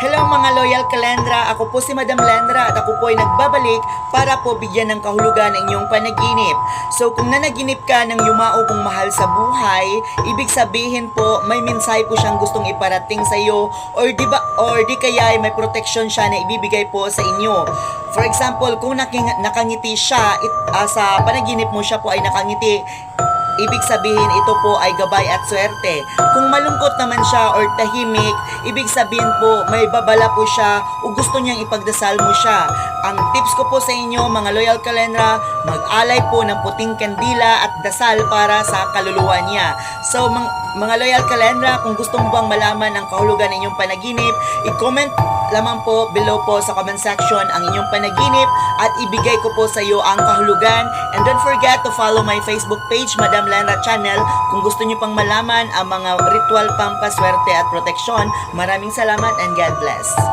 Hello mga loyal kalendra, ako po si Madam Lendra at ako po ay nagbabalik para po bigyan ng kahulugan ang inyong panaginip. So kung nanaginip ka ng yumao kong mahal sa buhay, ibig sabihin po may mensahe po siyang gustong iparating sa iyo or di ba or di kaya ay may protection siya na ibibigay po sa inyo. For example, kung naking, nakangiti siya it, ah, sa panaginip mo siya po ay nakangiti, Ibig sabihin ito po ay gabay at swerte. Kung malungkot naman siya or tahimik, ibig sabihin po may babala po siya o gusto niyang ipagdasal mo siya. Ang tips ko po sa inyo mga loyal kalendra, mag-alay po ng puting kandila at dasal para sa kaluluwa niya. So mga loyal kalendra, kung gusto mo bang malaman ang kahulugan ng inyong panaginip, i-comment lamang po below po sa comment section ang inyong panaginip at ibigay ko po sa iyo ang kahulugan. And don't forget to follow my Facebook page, Madam Lenra Channel, kung gusto niyo pang malaman ang mga ritual pampaswerte at proteksyon. Maraming salamat and God bless.